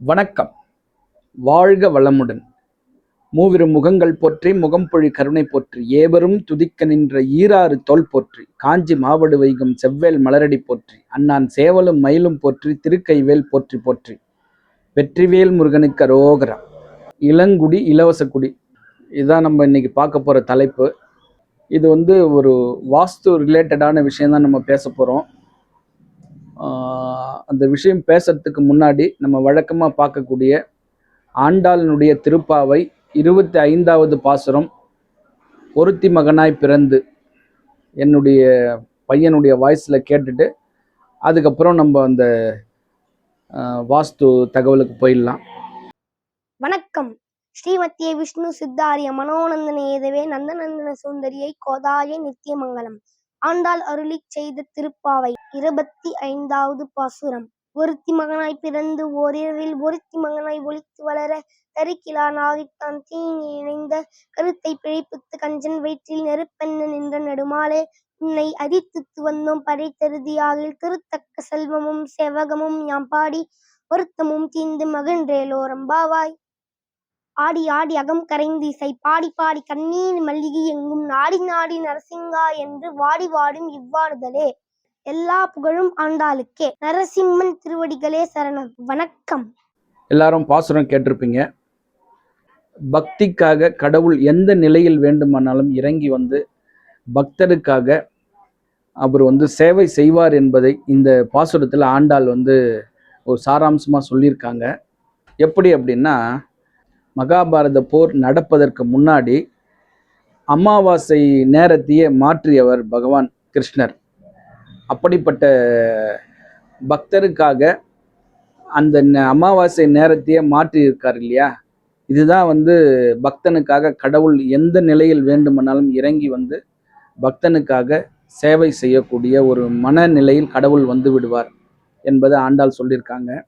வணக்கம். வாழ்க வளமுடன். மூவிரு முகங்கள் போற்றி முகம்பொழி கருணை போற்றி ஏவரும் துதிக்க நின்ற ஈராறு தோல் போற்றி காஞ்சி மாவடு வைகும் செவ்வேல் மலரடி போற்றி அண்ணான் சேவலும் மயிலும் போற்றி திருக்கைவேல் போற்றி போற்றி. வெற்றிவேல் முருகனுக்கு ரோகரம் இளங்குடி இலவசக்குடி இதுதான் நம்ம இன்னைக்கு பார்க்க போகிற தலைப்பு. இது வந்து ஒரு வாஸ்து ரிலேட்டடான விஷயம் தான் நம்ம பேச போகிறோம் அந்த விஷயம் பேசுறதுக்கு முன்னாடி நம்ம வழக்கமாக பார்க்கக்கூடிய ஆண்டாளினுடைய திருப்பாவை இருபத்தி ஐந்தாவது பாசுரம் ஒருத்தி மகனாய் பிறந்து என்னுடைய பையனுடைய வாய்ஸில் கேட்டுட்டு அதுக்கப்புறம் நம்ம அந்த வாஸ்து தகவலுக்கு போயிடலாம். வணக்கம். ஸ்ரீமத்திய விஷ்ணு சித்தாரிய மனோநந்தன ஏதவே நந்தநந்தன சுந்தரியை கோதாய நித்தியமங்கலம். ஆண்டாள் அருளி செய்த திருப்பாவை. இருபத்தி ஐந்தாவது பாசுரம். ஒருத்தி மகனாய் பிறந்து ஓரிரவில் ஒருத்தி மகனாய் ஒளித்து வளர தருக்கிலான் ஆகித்தான். தீனி இணைந்த கருத்தை பிழைப்புத்து கஞ்சன் வயிற்றில் நெருப்பெண்ண நின்ற நெடுமாலே உன்னை அதித்துத்து வந்தோம். படைத்தருதியாகில் திருத்தக்க செல்வமும் செவகமும் யாம் பாடி வருத்தமும் தீந்து மகிழ்ந்தேலோரம்பாவாய் ஆடி ஆடி அகம் கரைந்து இசை பாடி பாடி கண்ணீர் மல்லிகை எங்கும் நாடி நாடி நரசிங்கா என்று வாடி வாடும் இவ்வாறுதலே. எல்லா புகழும் ஆண்டாளுக்கே. நரசிம்மன் திருவடிகளே சரணம். வணக்கம். எல்லாரும் பாசுரம் கேட்டிருப்பீங்க. பக்திக்காக கடவுள் எந்த நிலையில் வேண்டுமானாலும் இறங்கி வந்து பக்தருக்காக அவர் வந்து சேவை செய்வார் என்பதை இந்த பாசுரத்தில் ஆண்டாள் வந்து ஒரு சாராம்சமாக சொல்லியிருக்காங்க. எப்படி அப்படின்னா மகாபாரத போர் நடப்பதற்கு முன்னாடி அமாவாசை நேரத்தையே மாற்றியவர் பகவான் கிருஷ்ணர். அப்படிப்பட்ட பக்தருக்காக அந்த ந- அமாவாசை நேரத்தையே மாற்றி இருக்கார் இல்லையா? இதுதான் வந்து பக்தனுக்காக கடவுள் எந்த நிலையில் வேண்டுமானாலும் இறங்கி வந்து பக்தனுக்காக சேவை செய்யக்கூடிய ஒரு மனநிலையில் கடவுள் வந்து விடுவார் என்பதை ஆண்டாள் சொல்லியிருக்காங்க.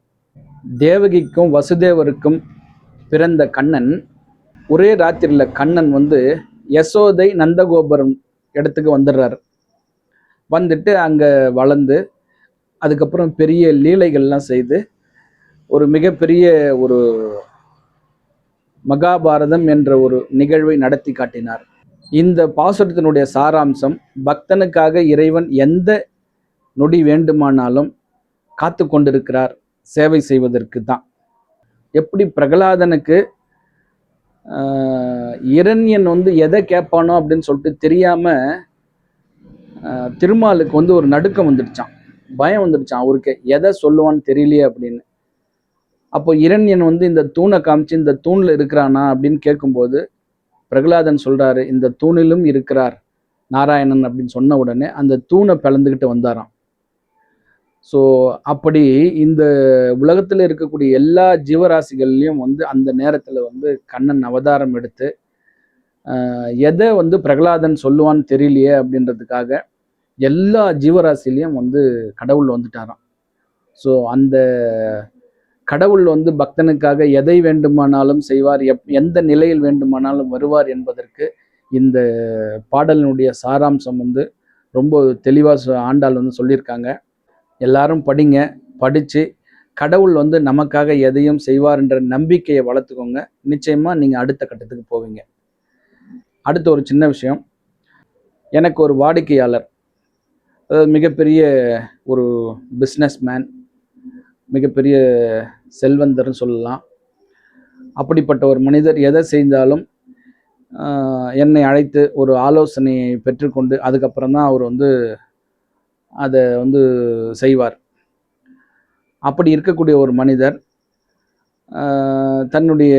தேவகிக்கும் வசுதேவருக்கும் பிறந்த கண்ணன் ஒரே ராத்திரியில் கண்ணன் வந்து யசோதை நந்தகோபுரம் இடத்துக்கு வந்துடுறாரு. வந்துட்டு அங்கே வளர்ந்து அதுக்கப்புறம் பெரிய லீலைகள்லாம் செய்து ஒரு மிகப்பெரிய ஒரு மகாபாரதம் என்ற ஒரு நிகழ்வை நடத்தி காட்டினார். இந்த பாசுரத்தினுடைய சாராம்சம் பக்தனுக்காக இறைவன் எந்த நொடி வேண்டுமானாலும் காத்து கொண்டிருக்கிறார் சேவை செய்வதற்கு தான் எப்படி பிரகலாதனுக்கு இரண்யன் வந்து எதை கேட்பானோ அப்படின்னு சொல்லிட்டு தெரியாம திருமாலுக்கு வந்து ஒரு நடுக்கம் வந்துடுச்சான் பயம் வந்துடுச்சான் அவருக்கு எதை சொல்லுவான்னு தெரியலையே அப்படின்னு. அப்போ இரண்யன் வந்து இந்த தூணை காமிச்சு இந்த தூணில் இருக்கிறானா அப்படின்னு கேட்கும்போது பிரகலாதன் சொல்றாரு இந்த தூணிலும் இருக்கிறார் நாராயணன் அப்படின்னு சொன்ன உடனே அந்த தூணை பிளந்துக்கிட்டு வந்தாராம். ஸோ அப்படி இந்த உலகத்தில் இருக்கக்கூடிய எல்லா ஜீவராசிகள்லையும் வந்து அந்த நேரத்தில் வந்து கண்ணன் அவதாரம் எடுத்து எதை வந்து பிரகலாதன் சொல்லுவான்னு தெரியலையே அப்படின்றதுக்காக எல்லா ஜீவராசிலையும் வந்து கடவுள் வந்துட்டாராம். ஸோ அந்த கடவுள் வந்து பக்தனுக்காக எதை வேண்டுமானாலும் செய்வார் எப் எந்த நிலையில் வேண்டுமானாலும் வருவார் என்பதற்கு இந்த பாடலினுடைய சாராம்சம் வந்து ரொம்ப தெளிவாக ஆண்டாள் வந்து சொல்லியிருக்காங்க. எல்லாரும் படிங்க படித்து கடவுள் வந்து நமக்காக எதையும் செய்வார்ன்ற நம்பிக்கையை வளர்த்துக்கோங்க. நிச்சயமாக நீங்கள் அடுத்த கட்டத்துக்கு போவீங்க. அடுத்த ஒரு சின்ன விஷயம். எனக்கு ஒரு வாடிக்கையாளர் அதாவது மிகப்பெரிய ஒரு பிஸ்னஸ் மேன் மிகப்பெரிய செல்வந்தர்னு சொல்லலாம். அப்படிப்பட்ட ஒரு மனிதர் எதை செய்தாலும் என்னை அழைத்து ஒரு ஆலோசனையை பெற்றுக்கொண்டு அதுக்கப்புறம் தான் அவர் வந்து அதை வந்து செய்வார். அப்படி இருக்கக்கூடிய ஒரு மனிதர் தன்னுடைய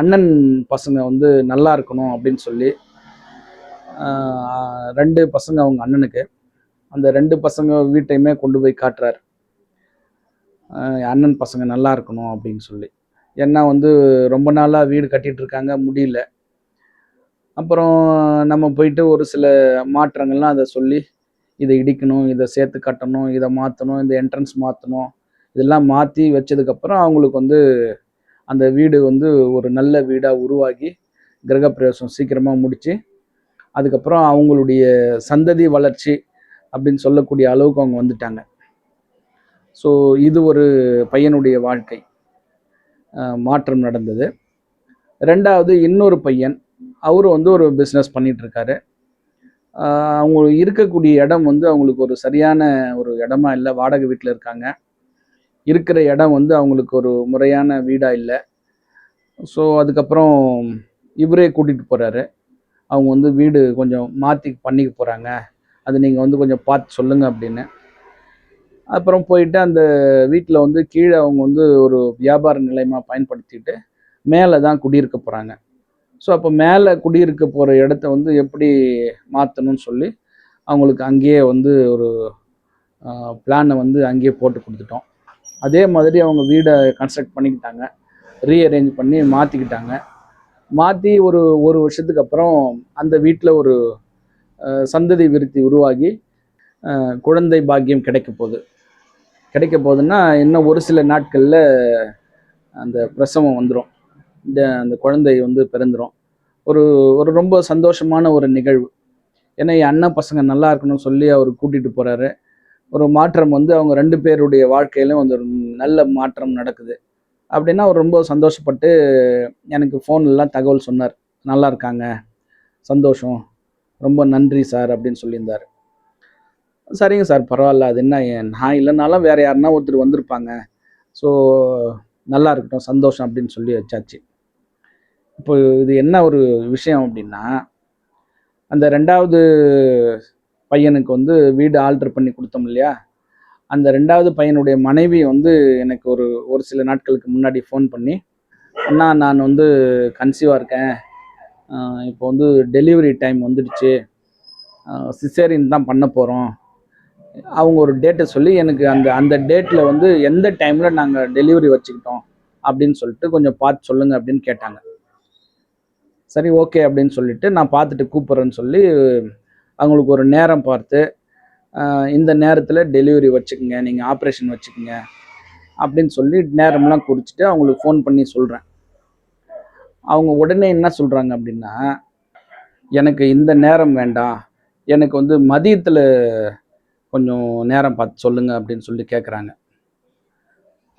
அண்ணன் பசங்க வந்து நல்லா இருக்கணும் அப்படின்னு சொல்லி ரெண்டு பசங்க அவங்க அண்ணனுக்கு அந்த ரெண்டு பசங்க வீட்டையுமே கொண்டு போய் காட்டுறார். அண்ணன் பசங்க நல்லா இருக்கணும் அப்படின்னு சொல்லி. ஏன்னா வந்து ரொம்ப நாளாக வீடு கட்டிகிட்டு இருக்காங்க முடியல. அப்புறம் நம்ம போயிட்டு ஒரு சில மாற்றங்கள்லாம் அதை சொல்லி இதை இடிக்கணும் இதை சேர்த்து கட்டணும் இதை மாற்றணும் இந்த என்ட்ரன்ஸ் மாற்றணும் இதெல்லாம் மாற்றி வச்சதுக்கப்புறம் அவங்களுக்கு வந்து அந்த வீடு வந்து ஒரு நல்ல வீடாக உருவாகி கிரகப்பிரவேசம் சீக்கிரமாக முடித்து அதுக்கப்புறம் அவங்களுடைய சந்ததி வளர்ச்சி அப்படின்னு சொல்லக்கூடிய அளவுக்கு அவங்க வந்துட்டாங்க. ஸோ இது ஒரு பையனுடைய வாழ்க்கை. மாற்றம் நடந்தது. ரெண்டாவது இன்னொரு பையன் அவரும் வந்து ஒரு பிஸ்னஸ் பண்ணிகிட்ருக்காரு அவங்க இருக்கக்கூடிய இடம் வந்து அவங்களுக்கு ஒரு சரியான ஒரு இடமா இல்லை. வாடகை வீட்டில் இருக்காங்க. இருக்கிற இடம் வந்து அவங்களுக்கு ஒரு முறையான வீடாக இல்லை. ஸோ அதுக்கப்புறம் இவரே கூட்டிகிட்டு போகிறாரு அவங்க வந்து வீடு கொஞ்சம் மாற்றி பண்ணிக்க போகிறாங்க அது நீங்கள் வந்து கொஞ்சம் பார்த்து சொல்லுங்கள் அப்படின்னு. அப்புறம் போயிட்டு அந்த வீட்டில் வந்து கீழே அவங்க வந்து ஒரு வியாபார நிலையமாக பயன்படுத்திட்டு மேலே தான் குடியிருக்க போகிறாங்க ஸோ அப்போ மேலே குடியிருக்க போகிற இடத்த வந்து எப்படி மாற்றணும்னு சொல்லி அவங்களுக்கு அங்கேயே வந்து ஒரு பிளானை வந்து அங்கேயே போட்டு கொடுத்துட்டோம். அதே மாதிரி அவங்க வீடை கன்ஸ்ட்ரக்ட் பண்ணிக்கிட்டாங்க. ரீஅரேஞ்ச் பண்ணி மாற்றிக்கிட்டாங்க மாற்றி ஒரு ஒரு வருஷத்துக்கு அப்புறம் அந்த வீட்டில் ஒரு சந்ததி விருத்தி உருவாகி குழந்தை பாக்கியம் கிடைக்க போகுது. கிடைக்க போகுதுன்னா இன்னும் ஒரு சில நாட்களில் அந்த பிரசவம் வந்துடும் அந்த குழந்தை வந்து பிறந்துடும் ஒரு ஒரு ரொம்ப சந்தோஷமான ஒரு நிகழ்வு. ஏன்னா என் அண்ணன் பசங்க நல்லா இருக்கணும்னு சொல்லி அவர் கூட்டிகிட்டு போகிறாரு ஒரு மாற்றம் வந்து அவங்க ரெண்டு பேருடைய வாழ்க்கையிலும் வந்து ஒரு நல்ல மாற்றம் நடக்குது. அப்படின்னா அவர் ரொம்ப சந்தோஷப்பட்டு எனக்கு ஃபோன்லாம் தகவல் சொன்னார். நல்லா இருக்காங்க. சந்தோஷம். ரொம்ப நன்றி சார் அப்படின்னு சொல்லியிருந்தார். சரிங்க சார் பரவாயில்ல. அது என்ன என் நான் இல்லைனாலும் வேறு யாருன்னா ஒருத்தர் வந்திருப்பாங்க. ஸோ நல்லா இருக்கட்டும். சந்தோஷம் அப்படின்னு சொல்லி வச்சாச்சு. இப்போ இது என்ன ஒரு விஷயம் அப்படின்னா அந்த ரெண்டாவது பையனுக்கு வந்து வீடு ஆல்ட்ரு பண்ணி கொடுத்தோம் இல்லையா? அந்த ரெண்டாவது பையனுடைய மனைவி வந்து எனக்கு ஒரு ஒரு சில நாட்களுக்கு முன்னாடி ஃபோன் பண்ணி அண்ணா நான் வந்து கன்சீவாக இருக்கேன். இப்போ வந்து டெலிவரி டைம் வந்துடுச்சு. சிசேரியன் தான் பண்ண போகிறோம் அவங்க ஒரு டேட்டை சொல்லி எனக்கு அந்த அந்த டேட்டில் வந்து எந்த டைமில் நாங்கள் டெலிவரி வச்சுக்கிட்டோம்? அப்படின்னு சொல்லிட்டு கொஞ்சம் பார்த்து சொல்லுங்கள் அப்படின்னு கேட்டாங்க. சரி ஓகே அப்படின்னு சொல்லிட்டு நான் பார்த்துட்டு கூப்பிட்றேன்னு சொல்லி அவங்களுக்கு ஒரு நேரம் பார்த்து இந்த நேரத்தில் டெலிவரி வச்சுக்கோங்க நீங்கள் ஆப்ரேஷன் வச்சுக்கோங்க அப்படின்னு சொல்லி நேரம்லாம் குறிச்சிட்டு அவங்களுக்கு ஃபோன் பண்ணி சொல்கிறேன் அவங்க உடனே என்ன சொல்கிறாங்க அப்படின்னா எனக்கு இந்த நேரம் வேண்டாம். எனக்கு வந்து மதியத்தில் கொஞ்சம் நேரம் பார்த்து சொல்லுங்கள் அப்படின்னு சொல்லி கேட்குறாங்க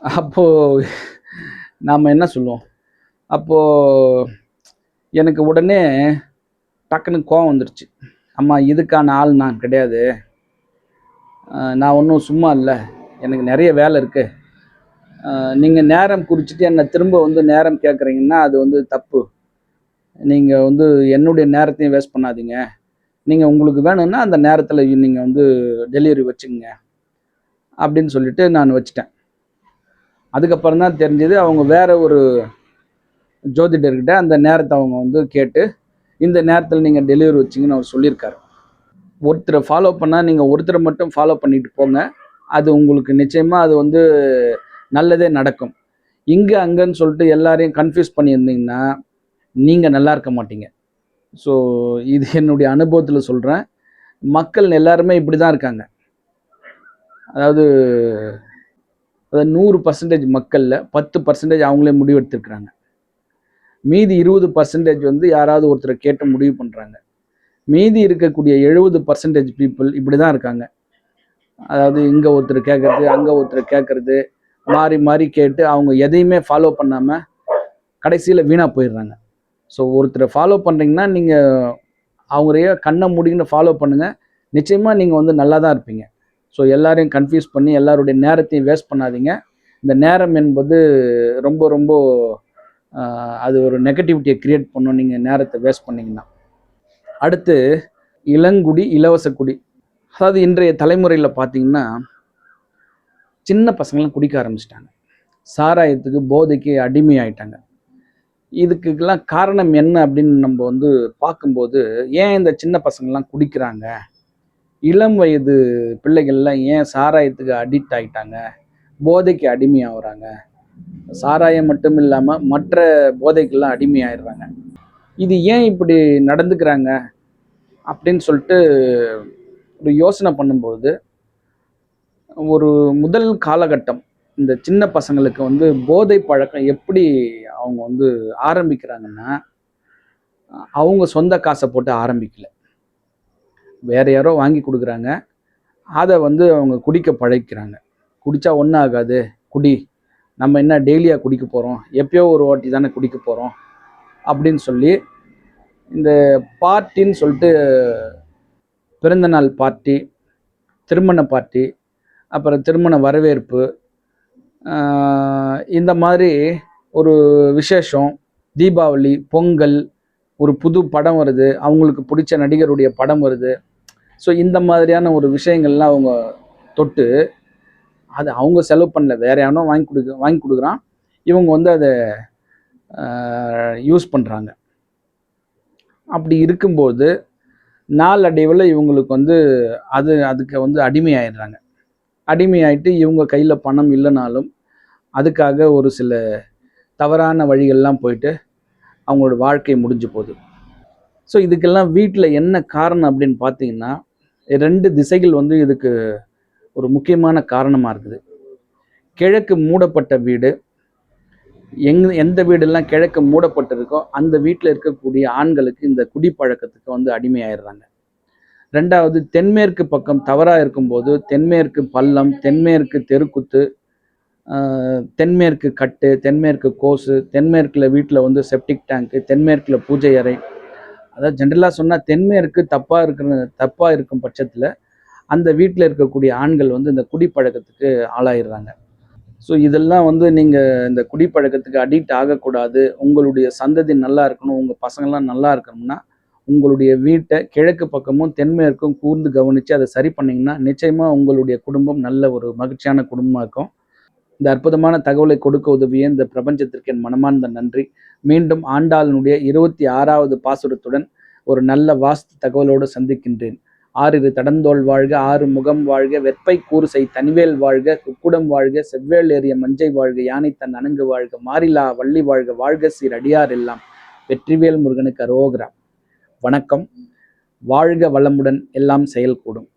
அப்போது நாம் என்ன சொல்லுவோம்? அப்போது எனக்கு உடனே டக்குன்னு கோவம் வந்துடுச்சு அம்மா இதுக்கான ஆள் நான் கிடையாது. நான் ஒன்றும் சும்மா இல்லை. எனக்கு நிறைய வேலை இருக்குது நீங்கள் நேரம் குறிச்சிட்டு என்னை திரும்ப வந்து நேரம் கேட்குறீங்கன்னா அது வந்து தப்பு. நீங்கள் வந்து என்னுடைய நேரத்தையும் வேஸ்ட் பண்ணாதீங்க. நீங்கள் உங்களுக்கு வேணும்னா அந்த நேரத்தில் நீங்கள் வந்து டெலிவரி வச்சுக்கோங்க. அப்படின்னு சொல்லிட்டு நான் வச்சுட்டேன். அதுக்கப்புறம் தான் தெரிஞ்சது அவங்க வேற ஒரு ஜோதிடர்கிட்ட அந்த நேரத்தை அவங்க வந்து கேட்டு இந்த நேரத்தில் நீங்கள் டெலிவரி வச்சிங்கன்னு அவர் சொல்லியிருக்காரு. ஒருத்தரை ஃபாலோ பண்ணால் நீங்கள் ஒருத்தரை மட்டும் ஃபாலோ பண்ணிட்டு போங்க. அது உங்களுக்கு நிச்சயமாக அது வந்து நல்லதே நடக்கும். இங்கே அங்கேன்னு சொல்லிட்டு எல்லாரையும் கன்ஃபியூஸ் பண்ணியிருந்தீங்கன்னா நீங்கள் நல்லா இருக்க மாட்டீங்க. ஸோ இது என்னுடைய அனுபவத்தில் சொல்கிறேன் மக்கள் எல்லாருமே இப்படி தான் இருக்காங்க. அதாவது அதாவது நூறு பர்சன்டேஜ் மக்களில் பத்து பர்சன்டேஜ் அவங்களே முடிவெடுத்துருக்குறாங்க. மீதி இருபது பர்சன்டேஜ் வந்து யாராவது ஒருத்தரை கேட்டு முடிவு பண்ணுறாங்க மீதி இருக்கக்கூடிய எழுபது பர்சன்டேஜ் பீப்புள் இப்படி தான் இருக்காங்க. அதாவது இங்கே ஒருத்தர் கேட்குறது அங்கே ஒருத்தர் கேட்குறது மாறி மாறி கேட்டு அவங்க எதையுமே ஃபாலோ பண்ணாமல் கடைசியில் வீணாக போயிடுறாங்க. ஸோ ஒருத்தரை ஃபாலோ பண்ணுறீங்கன்னா நீங்கள் அவங்களையே கண்ணை முடிங்கன்னு ஃபாலோ பண்ணுங்கள் நிச்சயமாக நீங்கள் வந்து நல்லா தான் இருப்பீங்க. ஸோ எல்லாரையும் கன்ஃபியூஸ் பண்ணி எல்லாருடைய நேரத்தையும் வேஸ்ட் பண்ணாதீங்க. இந்த நேரம் என்பது ரொம்ப ரொம்ப அது ஒரு நெகட்டிவிட்டியை கிரியேட் பண்ணும். நீங்கள் நேரத்தை வேஸ்ட் பண்ணிங்கன்னா. அடுத்து இளங்குடி இலவச குடி. அதாவது இன்றைய தலைமுறையில் பார்த்தீங்கன்னா சின்ன பசங்களாம் குடிக்க ஆரம்பிச்சிட்டாங்க. சாராயத்துக்கு போதைக்கு அடிமையாயிட்டாங்க. இதுக்கெல்லாம் காரணம் என்ன அப்படின்னு நம்ம வந்து பார்க்கும்போது ஏன் இந்த சின்ன பசங்கள்லாம் குடிக்கிறாங்க? இளம் வயது பிள்ளைகள்லாம் ஏன் சாராயத்துக்கு அடிக்ட் ஆகிட்டாங்க போதைக்கு அடிமையாகிறாங்க? சாராயம் மட்டும் இல்லாமல் மற்ற போதைக்கெல்லாம் அடிமையாயிடுறாங்க. இது ஏன் இப்படி நடந்துக்கிறாங்க அப்படின்னு சொல்லிட்டு ஒரு யோசனை பண்ணும்போது ஒரு முதல் காலகட்டம் இந்த சின்ன பசங்களுக்கு வந்து போதை பழக்கம் எப்படி அவங்க வந்து ஆரம்பிக்கிறாங்கன்னா அவங்க சொந்த காசை போட்டு ஆரம்பிக்கல. வேற யாரோ வாங்கி கொடுக்குறாங்க. அதை வந்து அவங்க குடிக்க பழக்கிறாங்க குடித்தா ஒன்றும் ஆகாது குடி. நம்ம என்ன டெய்லியாக குடிக்க போகிறோம் எப்பயோ ஒரு வாட்டி தானே குடிக்க போகிறோம் அப்படின்னு சொல்லி இந்த பார்ட்டின்னு சொல்லிட்டு பிறந்தநாள் பார்ட்டி திருமண பார்ட்டி அப்புறம் திருமண வரவேற்பு இந்த மாதிரி ஒரு விசேஷம் தீபாவளி பொங்கல் ஒரு புது படம் வருது அவங்களுக்கு பிடிச்ச நடிகருடைய படம் வருது. ஸோ இந்த மாதிரியான ஒரு விஷயங்கள்லாம் அவங்க தொட்டு அது அவங்க செலவு பண்ணல. வேற யானோ வாங்கி கொடுக்க வாங்கி கொடுக்குறான். இவங்க வந்து அதை யூஸ் பண்ணுறாங்க அப்படி இருக்கும்போது நாளடைவில் இவங்களுக்கு வந்து அது அதுக்கு வந்து அடிமையாயிடுறாங்க. அடிமையாயிட்டு இவங்க கையில் பணம் இல்லைனாலும் அதுக்காக ஒரு சில தவறான வழிகள்லாம் போயிட்டு அவங்களோட வாழ்க்கை முடிஞ்சு போகுது. ஸோ இதுக்கெல்லாம் வீட்டில் என்ன காரணம் அப்படின்னு பார்த்தீங்கன்னா ரெண்டு திசைகள் வந்து இதுக்கு ஒரு முக்கியமான காரணமாக இருக்குது. கிழக்கு மூடப்பட்ட வீடு. எங் எந்த வீடெல்லாம் கிழக்கு மூடப்பட்டிருக்கோ அந்த வீட்டில் இருக்கக்கூடிய ஆண்களுக்கு இந்த குடிப்பழக்கத்துக்கு வந்து அடிமையாயிடுறாங்க. ரெண்டாவது தென்மேற்கு பக்கம் தவறாக இருக்கும்போது தென்மேற்கு பள்ளம் தென்மேற்கு தெருக்குத்து தென்மேற்கு கட்டு தென்மேற்கு கோசு தென்மேற்கில் வீட்டில் வந்து செப்டிக் டேங்க்கு தென்மேற்கில் பூஜை அறை. அதாவது ஜென்ரலாக சொன்னால் தென்மேற்கு தப்பாக இருக்கிற தப்பாக இருக்கும் பட்சத்தில் அந்த வீட்டில் இருக்கக்கூடிய ஆண்கள் வந்து இந்த குடிப்பழக்கத்துக்கு ஆளாயிடுறாங்க. ஸோ இதெல்லாம் வந்து நீங்கள் இந்த குடிப்பழக்கத்துக்கு அடிக்ட் ஆகக்கூடாது. உங்களுடைய சந்ததி நல்லா இருக்கணும் உங்கள் பசங்கள்லாம் நல்லா இருக்கணும்னா உங்களுடைய வீட்டை கிழக்கு பக்கமும் தென்மேற்கும் கூர்ந்து கவனித்து அதை சரி பண்ணிங்கன்னா நிச்சயமாக உங்களுடைய குடும்பம் நல்ல ஒரு மகிழ்ச்சியான குடும்பமாக இருக்கும். இந்த அற்புதமான தகவலை கொடுக்க உதவிய இந்த பிரபஞ்சத்திற்கு என் மனமார்ந்த நன்றி. மீண்டும் ஆண்டாளனுடைய இருபத்தி ஆறாவது பாசுரத்துடன் ஒரு நல்ல வாஸ்து தகவலோடு சந்திக்கின்றேன். ஆறிரு தடந்தோல் வாழ்க ஆறு முகம் வாழ்க வெப்பை கூறுசை தனிவேல் வாழ்க குக்குடம் வாழ்க செவ்வேல் ஏறிய மஞ்சை வாழ்க யானை தன் அணங்கு வாழ்க மாறிலா வள்ளி வாழ்க வாழ்க சீர் அடியார் எல்லாம். வெற்றிவேல் முருகனுக்கு அரோகரா. வணக்கம். வாழ்க வளமுடன் எல்லாம் செயல்கூடும்.